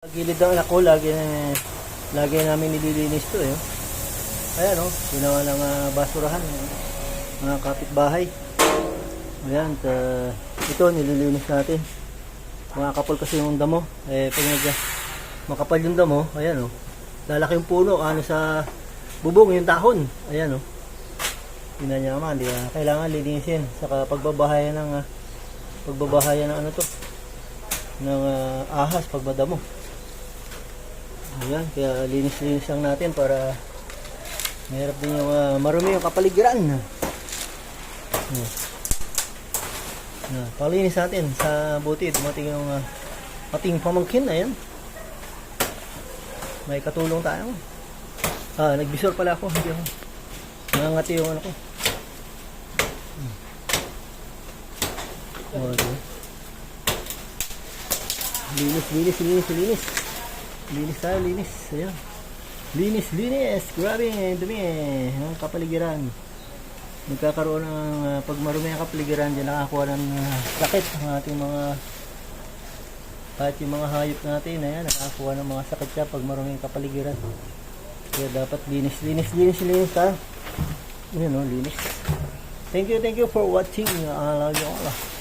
Gilid ng anak ko, lagi, na, lagi namin nililinis to eh. Ayan o, oh, ginawa ng ah, basurahan, mga kapitbahay. Ayan, ta, ito nililinis natin. Mga kapal kasi yung damo. Eh, pag medyo makapal yung damo, ayan o. Oh, lalaki yung puno, ano sa bubong yung dahon. Ayan o. Oh. Tingnan niya naman, di ba? Kailangan linisin. Saka pagbabahayan ng, ah, pagbabahayan ng ano to, ng ah, ahas pag madamo. Ayan, kaya linis-linis lang natin para mahirap din yung ah, marumi yung kapaligiran. Ayan. Ayan, palinis natin sa buti. Dumating yung uh, ating pamangkin. Ayan. May katulong tayo. Ah, nagbisor pala ako. Hindi ako. Nangangati yung ano ko. Oh? Linis, linis, linis, linis. Linis tayo, linis. Ayan. Linis, linis. Grabe, dumi eh. Ang kapaligiran. Nagkakaroon ng uh, pag marumi ang kapaligiran, dyan nakakuha ng uh, sakit ang ating mga kahit yung mga hayop natin, ayan, nakakuha ng mga sakit siya pag marumi ang kapaligiran. Kaya dapat linis, linis, linis, linis tayo. Ayan o, linis. Thank you, thank you for watching. I love you all.